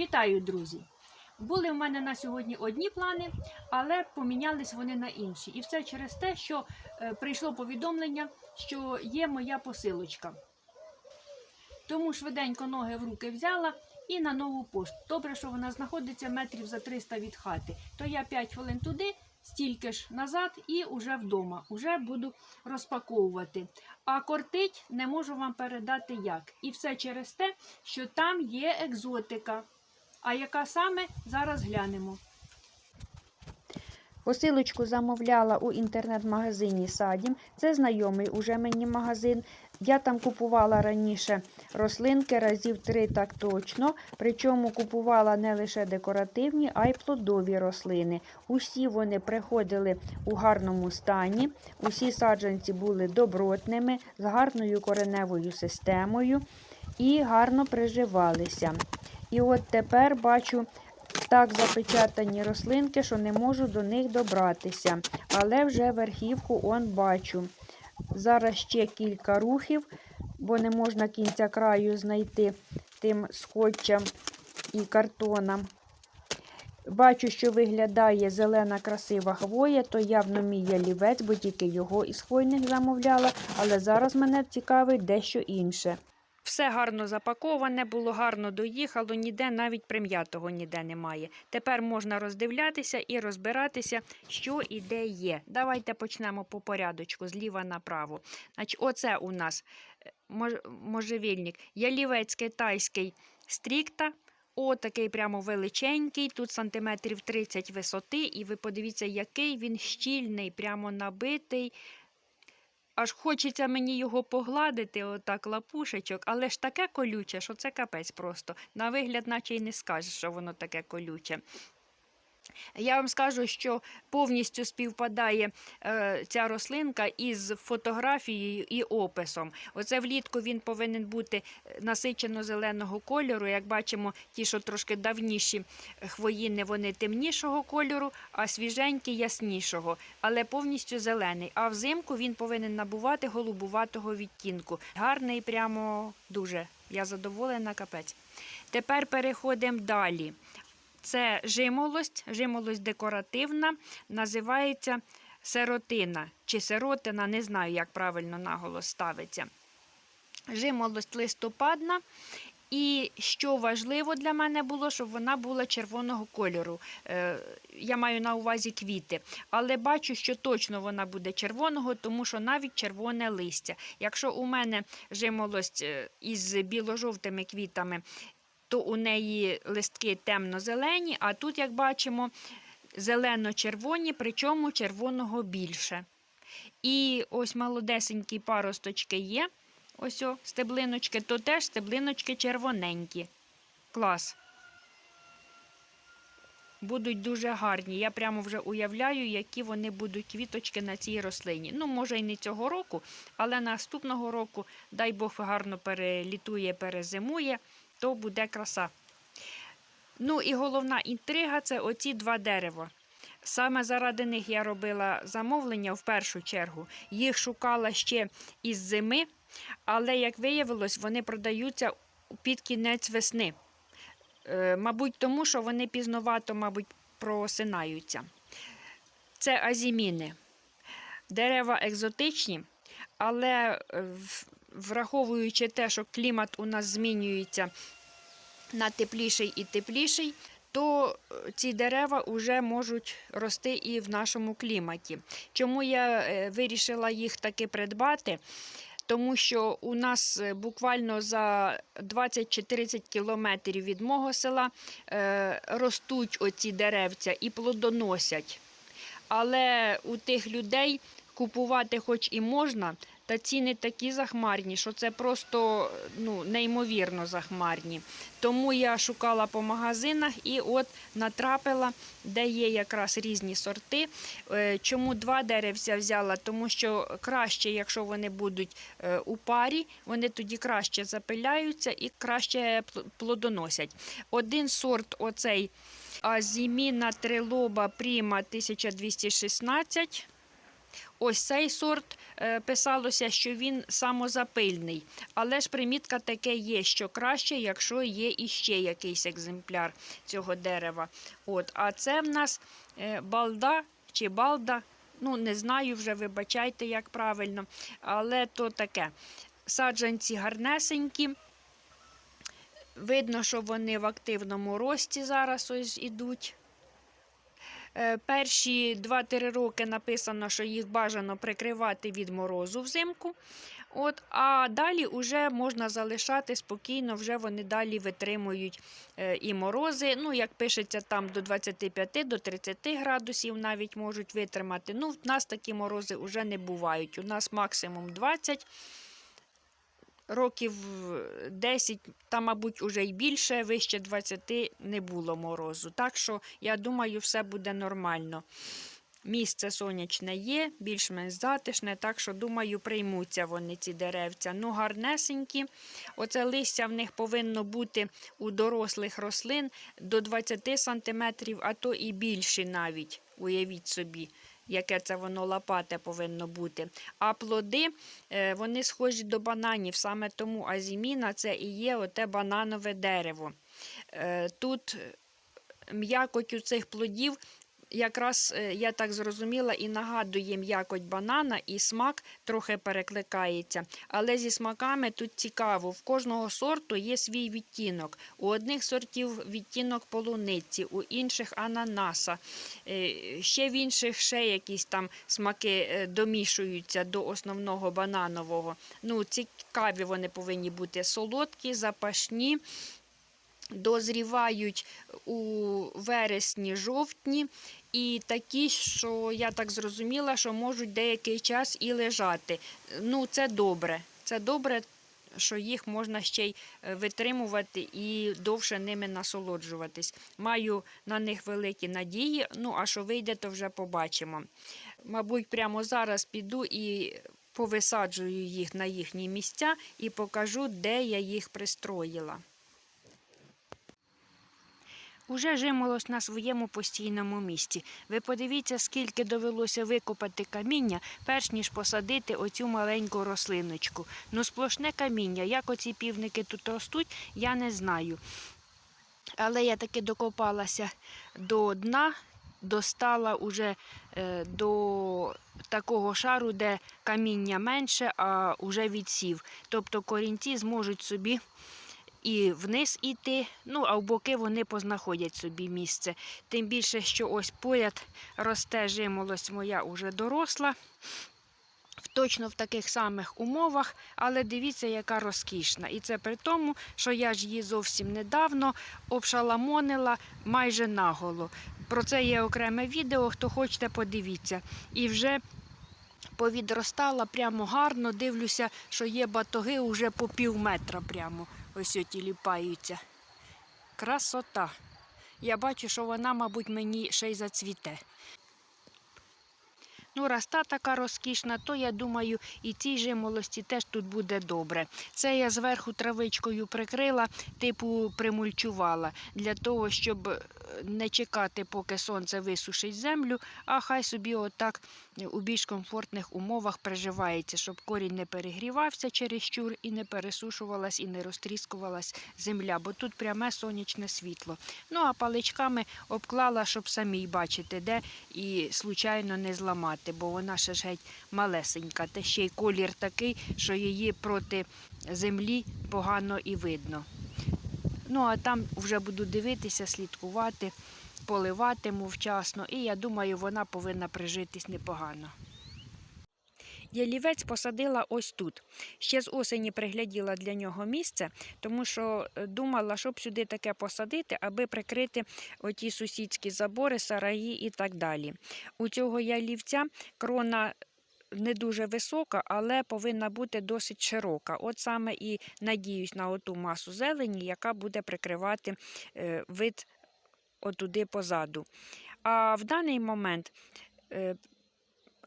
Вітаю, друзі! Були в мене на сьогодні одні плани, але помінялись вони на інші. І все через те, що е, прийшло повідомлення, що є моя посилочка. Тому швиденько ноги в руки взяла і на нову пошту. Добре, що вона знаходиться метрів за 300 від хати. То я 5 хвилин туди, стільки ж назад і вже вдома. Уже буду розпаковувати. А кортить не можу вам передати як. І все через те, що там є екзотика. А яка саме зараз глянемо. Посилочку замовляла у інтернет-магазині Садім. Це знайомий уже мені магазин. Я там купувала раніше рослинки разів три так точно. Причому купувала не лише декоративні, а й плодові рослини. Усі вони приходили у гарному стані. Усі саджанці були добротними, з гарною кореневою системою і гарно приживалися. І от тепер бачу так запечатані рослинки, що не можу до них добратися. Але вже верхівку он бачу. Зараз ще кілька рухів, бо не можна кінця краю знайти тим скотчем і картоном. Бачу, що виглядає зелена красива хвоя, то явно мій ялівець, бо тільки його із хвойних замовляла, але зараз мене цікавить дещо інше. Все гарно запаковане, було гарно доїхало, ніде навіть прим'ятого ніде немає. Тепер можна роздивлятися і розбиратися, що і де є. Давайте почнемо по порядочку, зліва направо. Значить, оце у нас е, можжевільник, ялівець китайський стрікта. О, такий прямо величенький, тут сантиметрів 30 висоти, і ви подивіться, який він щільний, прямо набитий. Аж хочеться мені його погладити, отак лапушечок, але ж таке колюче, що це капець просто. На вигляд, наче й не скажеш, що воно таке колюче. Я вам скажу, що повністю співпадає е, ця рослинка із фотографією і описом. Оце влітку він повинен бути насичено зеленого кольору. Як бачимо, ті, що трошки давніші хвоїни, вони темнішого кольору, а свіженькі яснішого, але повністю зелений. А взимку він повинен набувати голубуватого відтінку. Гарний, прямо дуже. Я задоволена капець. Тепер переходимо далі. Це жимолость, жимолость декоративна, називається сиротина чи сиротина, не знаю, як правильно наголос ставиться. Жимолость листопадна. І що важливо для мене було, щоб вона була червоного кольору. Е, я маю на увазі квіти. Але бачу, що точно вона буде червоного, тому що навіть червоне листя. Якщо у мене жимолость е, із біло-жовтими квітами то у неї листки темно-зелені, а тут, як бачимо, зелено-червоні, причому червоного більше. І ось молодесенькі паросточки є. Ось о, стеблиночки, то теж стеблиночки червоненькі. Клас. Будуть дуже гарні. Я прямо вже уявляю, які вони будуть квіточки на цій рослині. Ну, може, і не цього року, але наступного року, дай Бог, гарно перелітує, перезимує то буде краса. Ну і головна інтрига це оці два дерева. Саме заради них я робила замовлення в першу чергу. Їх шукала ще із зими, але, як виявилось, вони продаються під кінець весни. Е, мабуть, тому що вони пізновато, мабуть, просинаються. Це азіміни. Дерева екзотичні, але е, враховуючи те, що клімат у нас змінюється на тепліший і тепліший, то е, ці дерева вже можуть рости і в нашому кліматі. Чому я е, вирішила їх таки придбати? Тому що у нас е, буквально за 20 чи 30 кілометрів від мого села ростуть оці деревця і плодоносять. Але у тих людей купувати хоч і можна, та ціни такі захмарні, що це просто ну, неймовірно захмарні. Тому я шукала по магазинах і от натрапила, де є якраз різні сорти. Е, Чому два деревця взяла? Тому що краще, якщо вони будуть е, у парі, вони тоді краще запиляються і краще плодоносять. Один сорт, оцей Азіміна трилоба Пріма 1216. Ось цей сорт е, писалося, що він самозапильний. Але ж примітка таке є, що краще, якщо є іще якийсь екземпляр цього дерева. От, а це в нас е, балда чи балда. Ну, не знаю вже, вибачайте, як правильно, але то таке. Саджанці гарнесенькі. Видно, що вони в активному рості зараз ось ідуть. Е, Перші 2-3 роки написано, що їх бажано прикривати від морозу взимку. От, а далі вже можна залишати спокійно, вже вони далі витримують е, і морози. Ну, як пишеться, там до 25 до 30 градусів навіть можуть витримати. Ну, в нас такі морози вже не бувають. У нас максимум 20 років 10, та, мабуть, уже й більше, вище 20 не було морозу. Так що, я думаю, все буде нормально. Місце сонячне є, більш-менш затишне, так що, думаю, приймуться вони ці деревця. Ну, гарнесенькі. Оце листя в них повинно бути у дорослих рослин до 20 см, а то і більше навіть. Уявіть собі, яке це воно лопате повинно бути. А плоди е, вони схожі до бананів. Саме тому азіміна це і є оте бананове дерево. Е, Тут м'якоть у цих плодів. Якраз е, я так зрозуміла і нагадує м'якоть банана, і смак трохи перекликається. Але зі смаками тут цікаво. В кожного сорту є свій відтінок. У одних сортів відтінок полуниці, у інших ананаса. Е, Ще в інших ще якісь там смаки е, домішуються до основного бананового. Ну, цікаві вони повинні бути солодкі, запашні. Дозрівають у вересні-жовтні і такі, що я так зрозуміла, що можуть деякий час і лежати. Ну, це добре. Це добре, що їх можна ще й е, витримувати і довше ними насолоджуватись. Маю на них великі надії. Ну, а що вийде, то вже побачимо. Мабуть, прямо зараз піду і повисаджую їх на їхні місця і покажу, де я їх пристроїла. Уже жимолось на своєму постійному місці. Ви подивіться, скільки довелося викопати каміння, перш ніж посадити оцю маленьку рослиночку. Ну, сплошне каміння. Як оці півники тут ростуть, я не знаю. Але я таки докопалася до дна, достала уже е, до такого шару, де каміння менше, а вже відсів. Тобто корінці зможуть собі і вниз іти, ну а в боки вони познаходять собі місце. Тим більше, що ось поряд росте жимолость моя уже доросла. Точно в таких самих умовах, але дивіться, яка розкішна. І це при тому, що я ж її зовсім недавно обшаламонила майже наголо. Про це є окреме відео, хто хочете, подивіться. І вже повідростала прямо гарно. Дивлюся, що є батоги уже по пів метра прямо. Ось оті ліпаються. Красота. Я бачу, що вона, мабуть, мені ще й зацвіте. Ну, раз та така розкішна, то я думаю, і цій жимолості теж тут буде добре. Це я зверху травичкою прикрила, типу примульчувала, для того, щоб не чекати, поки сонце висушить землю, а хай собі отак у більш комфортних умовах приживається, щоб корінь не перегрівався через щур і не пересушувалась і не розтріскувалась земля, бо тут пряме сонячне світло. Ну а паличками обклала, щоб самій бачити, де і случайно не зламати, бо вона ще ж геть малесенька. Та ще й колір такий, що її проти землі погано і видно. Ну, а там вже буду дивитися, слідкувати, поливатиму вчасно, і я думаю, вона повинна прижитись непогано. Ялівець посадила ось тут. Ще з осені пригляділа для нього місце, тому що е, думала, щоб сюди таке посадити, аби прикрити оті сусідські забори, сараї і так далі. У цього ялівця крона не дуже висока, але повинна бути досить широка. От саме і надіюсь на оту масу зелені, яка буде прикривати е, вид отуди позаду. А в даний момент е,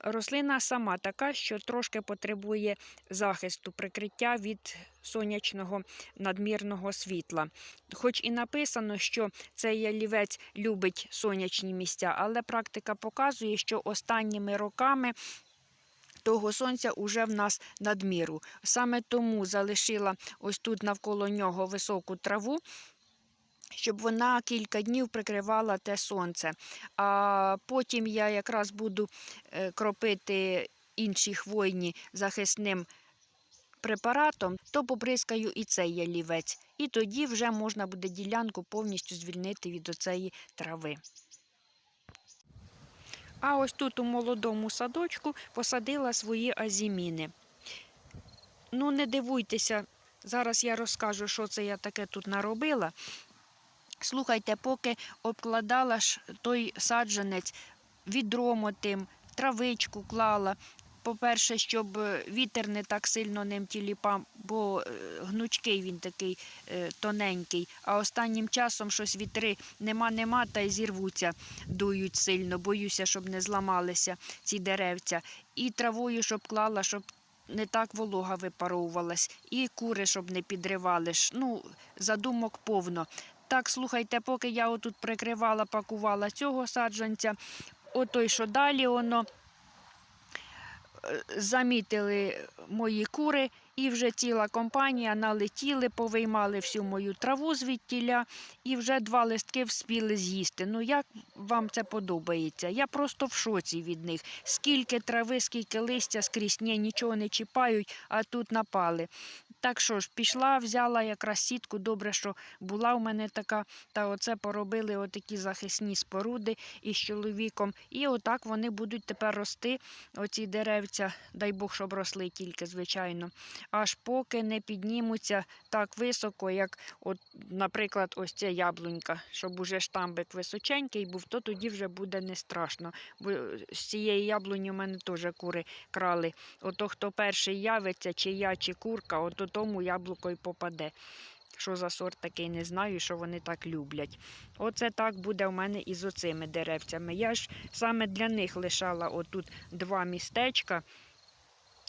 рослина сама така, що трошки потребує захисту, прикриття від сонячного надмірного світла. Хоч і написано, що цей ялівець любить сонячні місця, але практика показує, що останніми роками того сонця уже в нас надміру. Саме тому залишила ось тут навколо нього високу траву. Щоб вона кілька днів прикривала те сонце. А потім я якраз буду е, кропити інші хвойні захисним препаратом, то поприскаю і цей ялівець. І тоді вже можна буде ділянку повністю звільнити від оцеї трави. А ось тут у молодому садочку посадила свої азіміни. Ну, не дивуйтеся, зараз я розкажу, що це я таке тут наробила. Слухайте, поки обкладала ж той саджанець відром отим, травичку клала. По-перше, щоб е, вітер не так сильно ним тіліпав, бо е, гнучкий він такий е, тоненький. А останнім часом щось вітри нема-нема та й зірвуться, дують сильно. Боюся, щоб не зламалися ці деревця. І травою, щоб клала, щоб не так волога випаровувалась, і кури, щоб не підривали. Ну, задумок повно. Так, слухайте, поки я отут прикривала, пакувала цього саджанця, отой, що далі воно замітили мої кури, і вже ціла компанія налетіли, повиймали всю мою траву звідтіля, і вже два листки вспіли з'їсти. Ну як вам це подобається? Я просто в шоці від них. Скільки трави, скільки листя скрізь ні, нічого не чіпають, а тут напали. Так що ж, пішла, взяла якраз сітку. Добре, що була у мене така, та оце поробили отакі захисні споруди із чоловіком. І отак вони будуть тепер рости, оці деревця, дай Бог, щоб росли тільки, звичайно. Аж поки не піднімуться так високо, як, от, наприклад, ось ця яблунька, щоб уже штамбик височенький був, то тоді вже буде не страшно. Бо з цієї яблуні у мене теж кури крали. Ото хто перший явиться, чи я, чи курка, ото тому яблуко й попаде. Що за сорт такий, не знаю, що вони так люблять. Оце так буде у мене і з оцими деревцями. Я ж саме для них лишала отут два містечка.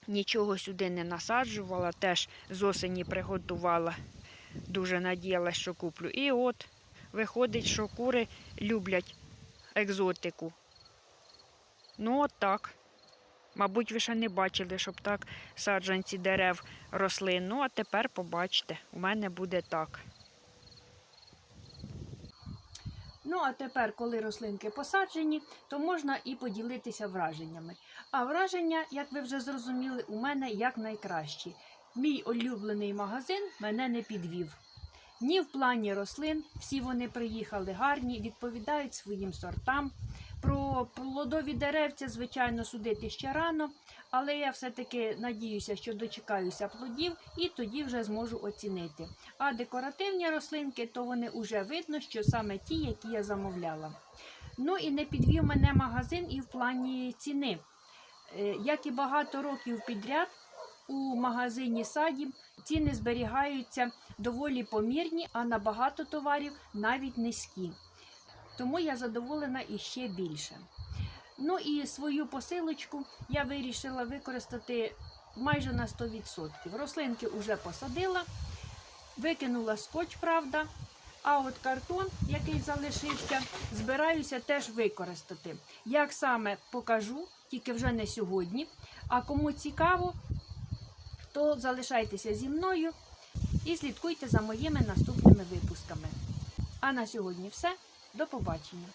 Нічого сюди не насаджувала, теж з осені приготувала. Дуже надіялась, що куплю. І от виходить, що кури люблять екзотику. Ну, от так. Мабуть, ви ще не бачили, щоб так саджанці дерев росли. Ну, а тепер побачите, у мене буде так. Ну, а тепер, коли рослинки посаджені, то можна і поділитися враженнями. А враження, як ви вже зрозуміли, у мене якнайкращі. Мій улюблений магазин мене не підвів. Ні в плані рослин, всі вони приїхали гарні, відповідають своїм сортам. Про плодові деревця, звичайно, судити ще рано, але я все-таки надіюся, що дочекаюся плодів і тоді вже зможу оцінити. А декоративні рослинки, то вони вже видно, що саме ті, які я замовляла. Ну і не підвів мене магазин і в плані ціни. Е, Як і багато років підряд, у магазині садів ціни зберігаються доволі помірні, а на багато товарів навіть низькі. Тому я задоволена іще більше. Ну і свою посилочку я вирішила використати майже на 100%. Рослинки вже посадила, викинула скотч, правда. А от картон, який залишився, збираюся теж використати. Як саме покажу, тільки вже не сьогодні. А кому цікаво, то залишайтеся зі мною і слідкуйте за моїми наступними випусками. А на сьогодні все. До побачення!